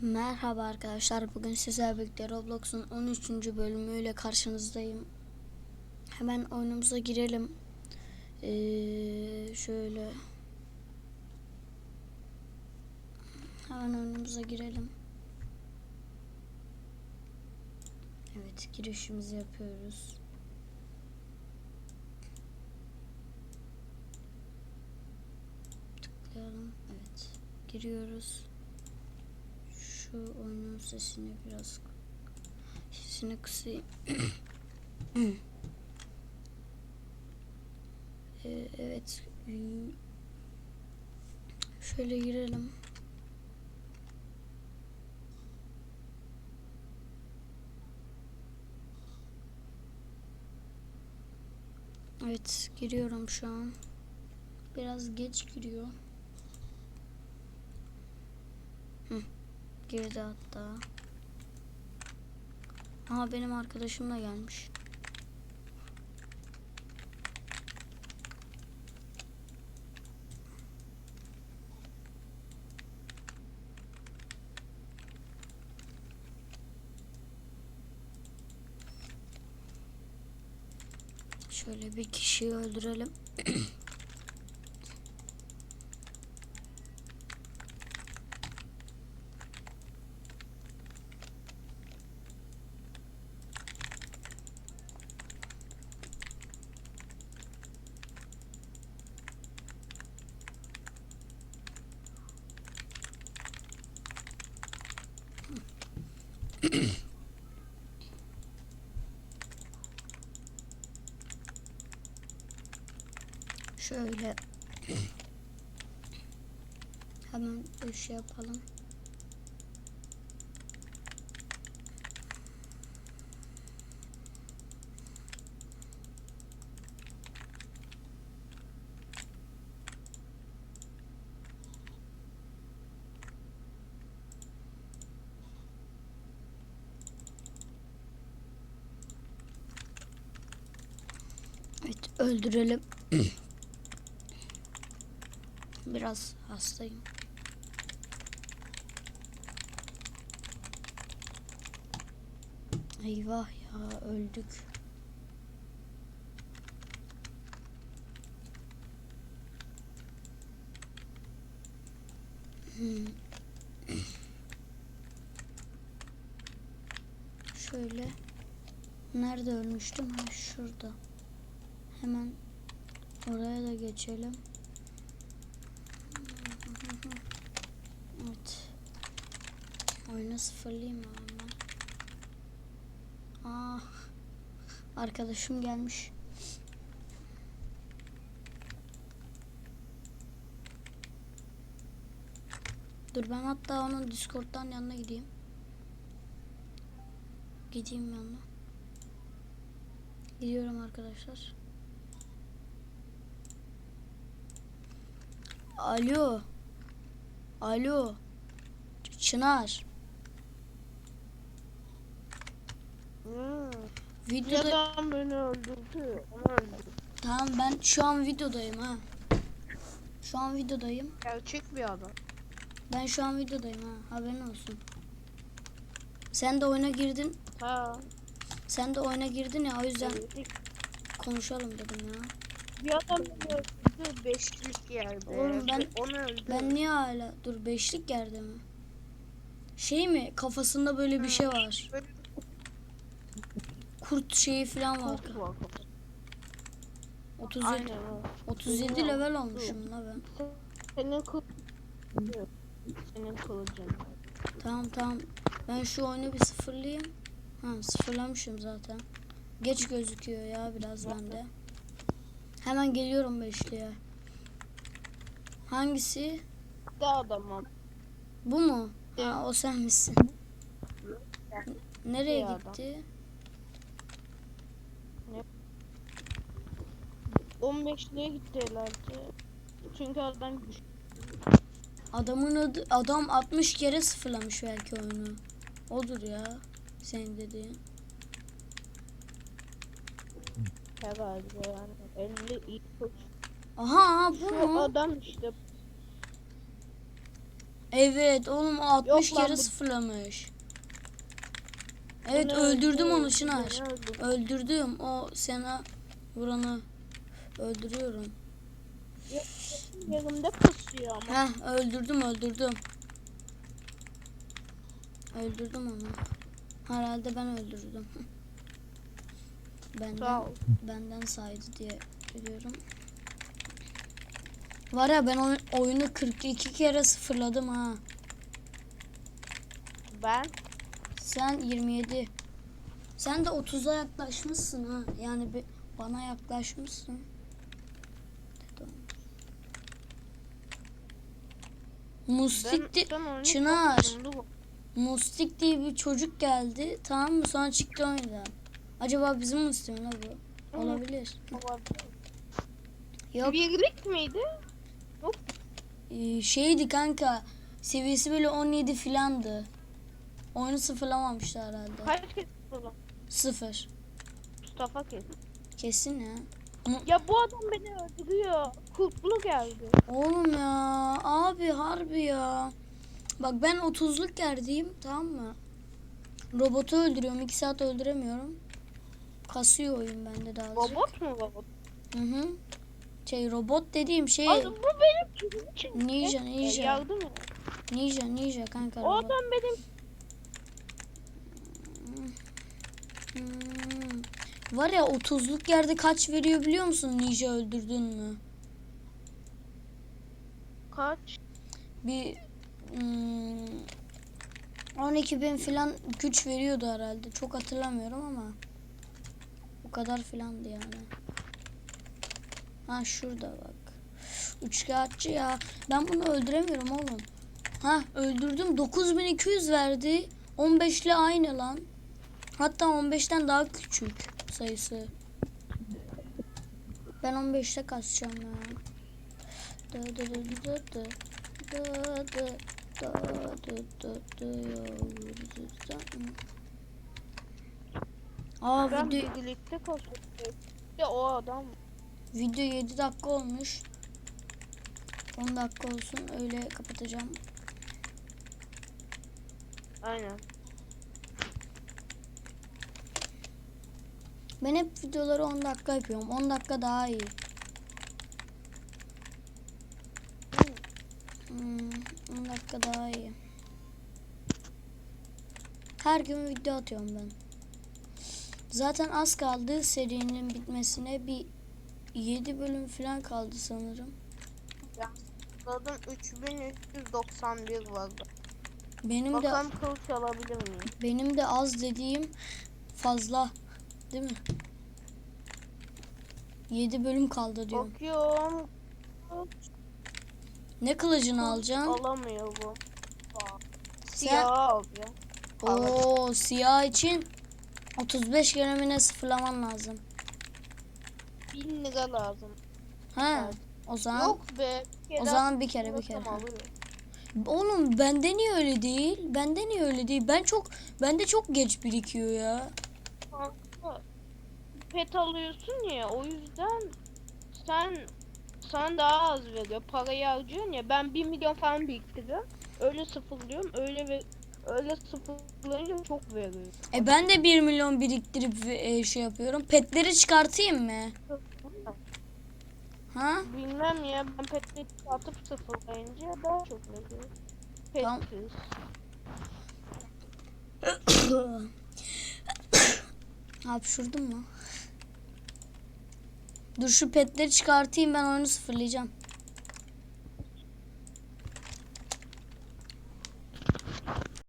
Merhaba arkadaşlar. Bugün sizlerle birlikte Roblox'un 13. bölümüyle karşınızdayım. Hemen oyunumuza girelim. Ee, şöyle. Hemen oyunumuza girelim. Evet, girişimizi yapıyoruz. Tıklayalım. Evet. Giriyoruz şu sesini biraz sesini kısayım. Ee, evet. Şöyle girelim. Evet, giriyorum şu an. Biraz geç giriyor. Hı. Girdi hatta. Aa benim arkadaşım da gelmiş. Şöyle bir kişiyi öldürelim. Şöyle hemen bir şey yapalım. Evet öldürelim. Biraz hastayım. Eyvah ya öldük. Hmm. Şöyle. Nerede ölmüştüm? Ha şurada. Hemen oraya da geçelim. Evet. Oyunu sıfırlayayım hemen. Aa, arkadaşım gelmiş. Dur ben hatta onun Discord'dan yanına gideyim. Gideyim yanına. Gidiyorum arkadaşlar. Alo. Alo. Çınar. Hmm. Videoda Adam beni öldürdü. Öldürdü. Tamam ben şu an videodayım ha. Şu an videodayım. Gerçek bir adam. Ben şu an videodayım ha. Haberin olsun. Sen de oyuna girdin. Ha. Sen de oyuna girdin ya o yüzden konuşalım dedim ya. Bir adam öldürdü. Beşlik yerde. Oğlum ben- Onu öldürdü. Ben niye hala dur beşlik yerde mi? Şey mi kafasında böyle bir şey var. Kurt şeyi falan var. kurt var kafasında. 37 Aynen o. 37 Benim level olmuşum la ben. Senin kılıcın. Senin kılıcın. Tamam tamam. Ben şu oyunu bir sıfırlayayım. Ha sıfırlamışım zaten. Geç gözüküyor ya biraz bende. Hemen geliyorum beşliğe. Hangisi? De adamım. Bu mu? Ha o sen misin? Nereye adam. gitti? 15'liğe gitti herhalde. Çünkü adam güçlü. Adamın adı adam 60 kere sıfırlamış belki oyunu. Odur ya. Senin dediğin. Herhalde yani. Elinde iyi koç. Aha aha, bu Şu mu? adam işte. Evet oğlum o 60 Yok lan kere bu- sıfırlamış. Evet öldürdüm öldü, onu Çınar. beni öldürdü. Öldürdüm o sana vuranı öldürüyorum. Yerimde pusuyor ama. Heh öldürdüm öldürdüm. Öldürdüm onu. Herhalde ben öldürdüm. Benden, benden saydı diye biliyorum. Var ya ben oy- oyunu 42 kere sıfırladım ha. Ben Sen 27. Sen de 30'a yaklaşmışsın ha. Yani bir bana yaklaşmışsın. Mustik, ben Çınar. Mustik diye bir çocuk geldi. Tamam mı? Sonra çıktı oyundan. Acaba bizim mi la bu? Hı. Olabilir. olabilir. Yok Birlik miydi? e, şeydi kanka. Seviyesi böyle 17 filandı. Oyunu sıfırlamamışlar herhalde. Kaç kez vurdum? Sıfır. Mustafa kez. Kesin ya. Ya bu adam beni öldürüyor. Kurtlu geldi. Oğlum ya abi harbi ya. Bak ben 30'luk yerdeyim tamam mı? Robotu öldürüyorum 2 saat öldüremiyorum. Kasıyor oyun bende de azıcık. Robot mu robot? Hı hı. Şey robot dediğim şey Ay, bu benim için. Ninja, E, ninja. Yardım et. ninja ninja kanka O adam benim Hmm. Var ya 30'luk yerde kaç veriyor biliyor musun ninja öldürdün mü? kaç? Bir hmm, 12 bin falan güç veriyordu herhalde. Çok hatırlamıyorum ama. O kadar filandı yani. Ha şurada bak. Üçkağıtçı ya. Ben bunu öldüremiyorum oğlum. Ha öldürdüm. 9200 verdi. 15 ile aynı lan. Hatta 15'ten daha küçük sayısı. Ben 15'te kasacağım ya. Dı dı dı dı dı dı. Dı dı dı dı dı. Aa Ben video, birlikte koşuyorum. Ya o adam. video 7 dakika olmuş. 10 dakika olsun öyle kapatacağım. Aynen. Ben hep videoları 10 dakika yapıyorum. 10 dakika daha iyi. Hmm, 10 dakika daha iyi. Her gün video atıyorum ben. Zaten az kaldı serinin bitmesine. Bir 7 bölüm falan kaldı sanırım. Zaten 3391 vardı. Benim de Bakalım kılıç alabilir miyim? benim de az dediğim fazla. Değil mi? 7 bölüm kaldı diyorum. Bakıyorum. Ne kılıcını alacaksın? Alamıyor bu. Siyah alacağım. Oo siyah için 35 kere mi ne sıfırlaman lazım. 1000 lira lazım. Ha o zaman Yok be. bir o zaman bir kere bir kere. ha. alırım. Oğlum bende niye öyle değil? Bende niye öyle değil? Ben çok bende çok geç birikiyor ya. Kanka, Pet alıyorsun ya o yüzden sen sen daha az veriyor. Parayı harcıyorsun ya. Ben 1 milyon falan biriktiriyorum. Öyle sıfırlıyorum. Öyle ve öyle sıfırlayınca çok veriyor. E ben de 1 milyon biriktirip e, şey yapıyorum. Petleri çıkartayım mı? Ha? Bilmem ya ben petleri atıp sıfırlayınca daha çok veriyor. Tamam. Petsiz. Hapşurdun mu? Dur şu petleri çıkartayım ben oyunu sıfırlayacağım.